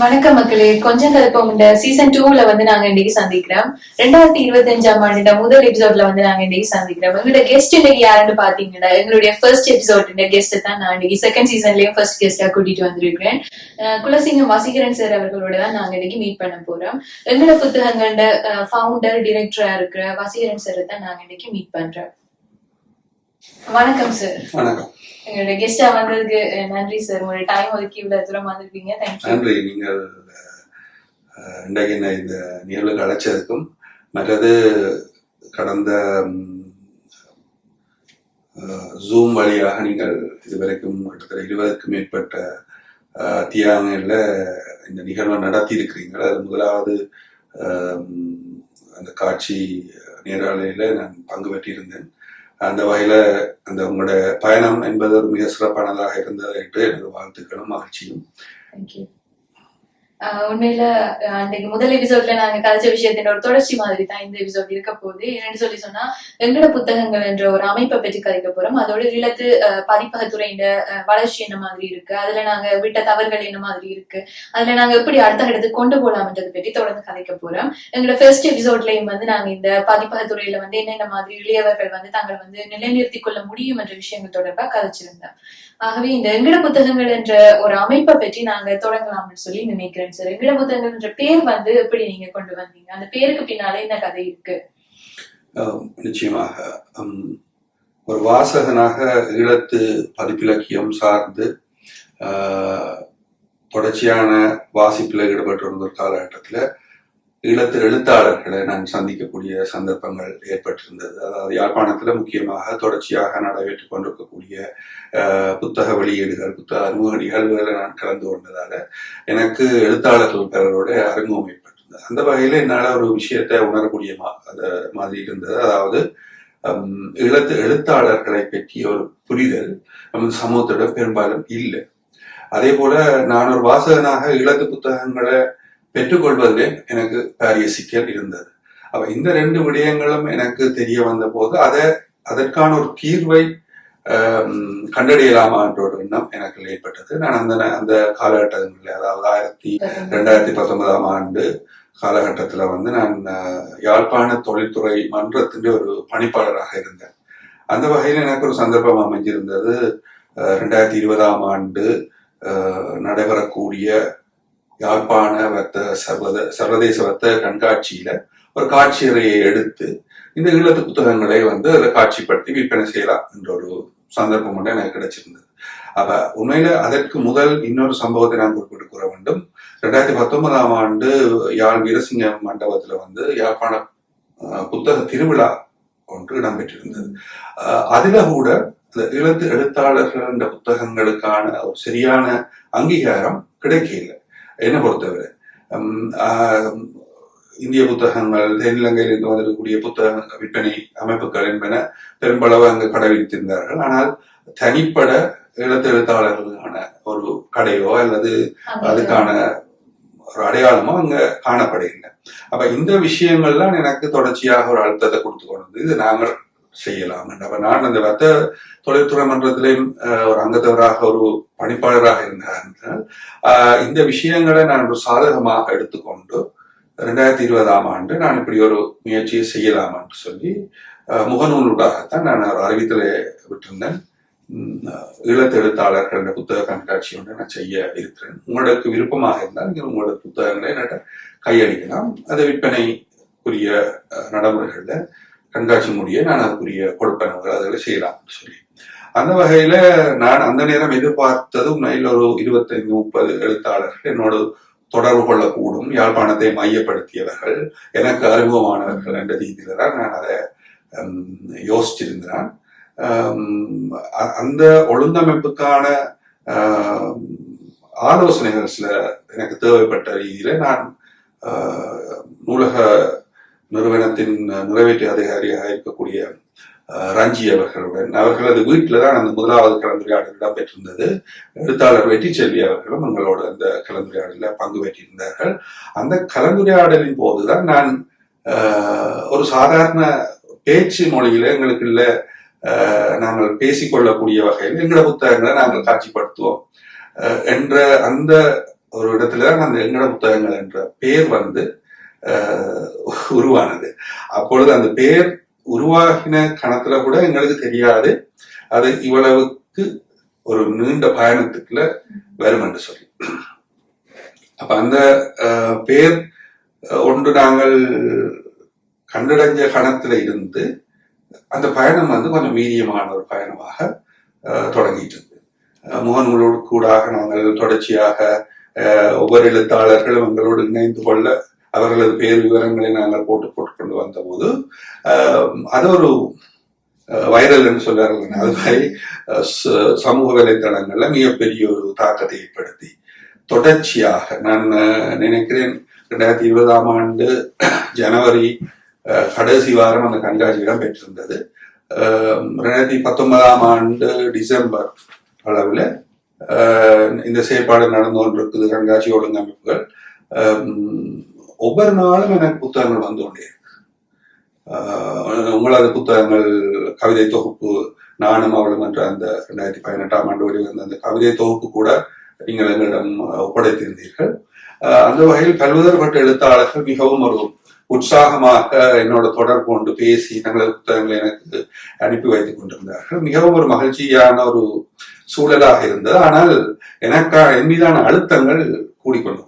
வணக்கம் மக்களே. கொஞ்சம் கல்பம் இந்த சீசன் டூல வந்து நாங்க இன்னைக்கு சந்திக்கிறோம். ரெண்டாயிரத்தி இருபத்தி அஞ்சாம் ஆண்டு முதல் எபிசோட்ல வந்து நாங்க இன்னைக்கு சந்திக்கிறோம். எங்களோட கெஸ்ட் இன்னைக்கு யாருன்னு பாத்தீங்கன்னா எங்களுடைய ஃபர்ஸ்ட் எபிசோட் கெஸ்ட் தான் நான் இன்னைக்கு செகண்ட் சீசன்லயே ஃபர்ஸ்ட் கெஸ்டா கூட்டிட்டு வந்திருக்கிறேன். குலசிங்கம் வசீகரன் சார் அவர்களோட தான் நாங்க இன்னைக்கு மீட் பண்ண போறோம். எங்களோட புத்தகங்களோட ஃபவுண்டர் டிரெக்டரா இருக்கிற வசீகரன் சார் தான் நாங்க இன்னைக்கு மீட் பண்றோம். வணக்கம் சார் வணக்கம். எங்களோட கெஸ்டா வந்ததுக்கு நன்றி சார் உங்களோட டைம் ஒதுக்கி இவ்வளவு தூரம் வந்திருக்கீங்க. தேங்க்யூ நன்றி. நீங்கள் இன்றைக்கு என்னை இந்த நிகழ்வுக்கு அழைச்சதுக்கும் மற்றது கடந்த ஜூம் வழியாக நீங்கள் இதுவரைக்கும் கிட்டத்தட்ட இருபதுக்கும் மேற்பட்ட தியாகங்கள்ல இந்த நிகழ்வை நடத்தி இருக்கிறீங்க அது முதலாவது அந்த காட்சி நேரலையில நான் பங்கு பெற்றிருந்தேன். அந்த வகையில அந்த உங்களோட பயணம் என்பது ஒரு மிக சிறப்பானதாக இருந்தது என்று எனது வாழ்த்துக்களும் மகிழ்ச்சியும். உண்மையில அன்றைக்கு அன்னைக்கு முதல் எபிசோட்ல நாங்க கதைச்ச விஷயத்தின் ஒரு தொடர்ச்சி மாதிரி தான் இந்த எபிசோட் இருக்க போகுது. என்னன்னு சொல்லி சொன்னா வெங்கட புத்தகங்கள் என்ற ஒரு அமைப்பை பற்றி கதைக்க போறோம். அதோட இழத்து பதிப்பகத்துறையின் அஹ், வளர்ச்சி என்ன மாதிரி இருக்கு? அதுல நாங்க விட்ட தவறுகள் என்ன மாதிரி இருக்கு? அதுல நாங்க எப்படி அடுத்த இடத்துக்கு கொண்டு போலாம்ன்றதை பற்றி தொடர்ந்து கதைக்க போறோம். எங்களோட ஃபர்ஸ்ட் எபிசோட்லயும் வந்து நாங்க இந்த பதிப்பகத்துறையில வந்து என்னென்ன மாதிரி இளையவர்கள் வந்து தாங்கள் வந்து நிலைநிறுத்திக் கொள்ள முடியும் என்ற விஷயங்கள் தொடர்பாக கதைச்சிருந்தோம். ஆகவே இந்த வெங்கட புத்தகங்கள் என்ற ஒரு அமைப்பை பற்றி நாங்க தொடங்கலாம்னு சொல்லி நினைக்கிறேன். சரி எங்கட புத்தகங்கள் பேர் வந்து எப்படி நீங்க கொண்டு வந்தீங்க? அந்த பேருக்கு பின்னாலே என்ன கதை இருக்கு? நிச்சயமாக. ஒரு வாசகனாக ஈழத்து பதிப்பிலக்கியம் சார்ந்து தொடர்ச்சியான வாசிப்பில் ஈடுபட்டிருந்த ஒரு காலகட்டத்தில் ஈழத்து எழுத்தாளர்களை நான் சந்திக்கக்கூடிய சந்தர்ப்பங்கள் ஏற்பட்டிருந்தது. அதாவது யாழ்ப்பாணத்தில் முக்கியமாக தொடர்ச்சியாக நடைபெற்றுக் கொண்டிருக்கக்கூடிய புத்தக வெளியீடுகள் புத்தக அறிமுக நான் கலந்து கொண்டதால் எனக்கு எழுத்தாளர்கள் பெறரோட அறிமுகம் ஏற்பட்டிருந்தது. அந்த வகையில் என்னால் ஒரு விஷயத்தை உணரக்கூடிய மா- மாதிரி இருந்தது. அதாவது ஹம், எழுத்தாளர்களை பற்றிய ஒரு புரிதல் நமது சமூகத்திடம் பெரும்பாலும் இல்லை. அதே போல நான் ஒரு வாசகனாக இழத்து புத்தகங்களை பெற்றுக்கொள்வதிலே எனக்கு பாரிய சிக்கல் இருந்தது. அப்ப இந்த ரெண்டு விடயங்களும் எனக்கு தெரிய வந்த போது அதை அதற்கான ஒரு தீர்வை கண்டறியலாமா என்ற ஒரு எண்ணம் எனக்கு ஏற்பட்டது. நான் அந்த அந்த காலகட்டங்களில் அதாவது ஆயிரத்தி ரெண்டாயிரத்தி பத்தொன்பதாம் ஆண்டு காலகட்டத்தில் வந்து நான் யாழ்ப்பாண தொழில்துறை மன்றத்தின் ஒரு பணிப்பாளராக இருந்தேன். அந்த வகையில் எனக்கு ஒரு சந்தர்ப்பம் அமைஞ்சிருந்தது. ரெண்டாயிரத்தி இருபதாம் ஆண்டு நடைபெறக்கூடிய யாழ்ப்பாண வர்த்தக சர்வத சர்வதேச வர்த்தக கண்காட்சியில ஒரு காட்சியறையை எடுத்து இந்த ஈழத்து புத்தகங்களை வந்து அதை காட்சிப்படுத்தி விற்பனை செய்யலாம் என்ற ஒரு சந்தர்ப்பம் மட்டும் எனக்கு கிடைச்சிருந்தது. அப்ப உண்மையில அதற்கு முதல் இன்னொரு சம்பவத்தை நான் குறிப்பிட்டு கூற வேண்டும். ரெண்டாயிரத்தி பத்தொன்பதாம் ஆண்டு யாழ் வீரசிங்க மண்டபத்துல வந்து யாழ்ப்பாண புத்தக திருவிழா ஒன்று இடம்பெற்றிருந்தது. அஹ், அதுல கூட இந்த இழத்து எழுத்தாளர்கள் என்ற புத்தகங்களுக்கான ஒரு சரியான அங்கீகாரம் கிடைக்கல. என்னை பொறுத்தவரை? இந்திய புத்தகங்கள் தென்னிலங்கையிலிருந்து வந்திருக்கக்கூடிய புத்தக விற்பனை அமைப்புகள் என்பன பெரும்பளவு அங்கு கடை விதித்திருந்தார்கள். ஆனால் தனிப்பட எழுத்து எழுத்தாளர்களுக்கான ஒரு கடையோ அல்லது அதுக்கான ஒரு அடையாளமோ அங்க காணப்படுகின்றன. அப்ப இந்த விஷயங்கள்லாம் எனக்கு தொடர்ச்சியாக ஒரு அழுத்தத்தை கொடுத்து கொண்டு வந்து இது நாங்கள் செய்யலாம். அப்ப நான் அந்த வர்த்த தொழில்துறை மன்றத்திலேயும் ஒரு அங்கத்தவராக ஒரு பணிப்பாளராக இருந்தார் இந்த விஷயங்களை நான் ஒரு சாதகமாக எடுத்துக்கொண்டு ரெண்டாயிரத்தி இருபதாம் ஆண்டு நான் இப்படி ஒரு முயற்சியை செய்யலாமான்னு சொல்லி முகநூலுடாகத்தான் நான் ஒரு அறிவித்தலை விட்டிருந்தேன். உம், ஈழத்து எழுத்தாளர்கள் என்ற புத்தக கண்காட்சி ஒன்று நான் செய்ய இருக்கிறேன். உங்களுக்கு விருப்பமாக இருந்தால் நீங்கள் உங்களோட புத்தகங்களை என்கிட்ட கையளிக்கலாம். அது விற்பனைக்குரிய நடைமுறைகளில் கண்காட்சி முடிய நான் அதுக்குரிய கொடுப்பனவுகள் அதில் செய்யலாம் சொல்லி. அந்த வகையில நான் அந்த நேரம் எதிர்பார்த்ததும் உண்மையில் ஒரு இருபத்தைந்து முப்பது எழுத்தாளர்கள் என்னோடு தொடர்பு கொள்ளக்கூடும் யாழ்ப்பாணத்தை மையப்படுத்தியவர்கள் எனக்கு அறிமுகமானவர்கள் என்ற ரீதியில தான் நான் அதை யோசிச்சிருந்தேன். அ- அந்த ஒழுங்கமைப்புக்கான ஆலோசனைகள் சில எனக்கு தேவைப்பட்ட ரீதியில நான் நூலக நிறுவனத்தின் நிறைவேற்று அதிகாரியாக இருக்கக்கூடிய ரஞ்சி அவர்களுடன் அவர்களது வீட்டில் தான் அந்த முதலாவது கலந்துரையாடல் இடம்பெற்றிருந்தது. எழுத்தாளர் வெற்றிச்செல்வி அவர்களும் எங்களோட அந்த கலந்துரையாடலில் பங்கு பெற்றிருந்தார்கள். அந்த கலந்துரையாடலின் போதுதான் நான் ஒரு சாதாரண பேச்சு மொழியில எங்களுக்குள்ள இல்லை நாங்கள் பேசிக்கொள்ளக்கூடிய வகையில் எங்களோட புத்தகங்களை நாங்கள் காட்சிப்படுத்துவோம். என்ற அந்த ஒரு இடத்துல தான் அந்த எங்கட புத்தகங்கள் என்ற பெயர் வந்து உருவானது. அப்பொழுது அந்த பெயர் உருவாகின கணத்துல கூட எங்களுக்கு தெரியாது. அது இவ்வளவுக்கு ஒரு நீண்ட பயணத்துக்குள்ள வரும் என்று சொல்லி. அப்ப அந்த அஹ், பேர் ஒன்று நாங்கள் கண்டடைஞ்ச கணத்துல இருந்து அந்த பயணம் வந்து கொஞ்சம் வீரியமான ஒரு பயணமாக தொடங்கிட்டு இருக்கு. முகநூலோடு கூடாக நாங்கள் தொடர்ச்சியாக அஹ், ஒவ்வொரு எழுத்தாளர்களும் எங்களோடு இணைந்து கொள்ள அவர்களது பேர் விவரங்களை நாங்கள் போட்டு போட்டு கொண்டு வந்தபோது அது ஒரு வைரல்னு சொல்றார்கள். அது மாதிரி ச- சமூக வலைத்தளங்கள்ல மிகப்பெரிய ஒரு தாக்கத்தை ஏற்படுத்தி. தொடர்ச்சியாக நான் நினைக்கிறேன் ரெண்டாயிரத்தி இருபதாம் ஆண்டு ஜனவரி அஹ், கடைசி வாரம் அந்த கண்காட்சி இடம் பெற்றிருந்தது ரெண்டாயிரத்தி பத்தொன்பதாம் ஆண்டு டிசம்பர் அளவில் இந்த செயற்பாடு நடந்து கொண்டிருக்குது. கண்காட்சி ஒழுங்கமைப்புகள் ஒவ்வொரு நாளும் எனக்கு புத்தகங்கள் வந்து கொண்டே உங்களது புத்தகங்கள் கவிதை தொகுப்பு நானும் அவளும் என்ற அந்த ரெண்டாயிரத்தி பதினெட்டாம் ஆண்டு வெளிவந்த அந்த கவிதை தொகுப்பு கூட நீங்கள் எங்களிடம் ஒப்படைத்திருந்தீர்கள். அந்த வகையில் பல்வேறுபட்ட எழுத்தாளர்கள் மிகவும் ஒரு உற்சாகமாக என்னோட தொடர்பு கொண்டு பேசி தங்களது புத்தகங்களை எனக்கு அனுப்பி வைத்துக் கொண்டிருந்தார்கள். மிகவும் ஒரு மகிழ்ச்சியான ஒரு சூழலாக இருந்தது. ஆனால் எனக்கா என் மீதான அழுத்தங்கள் கூடிக்கொண்டு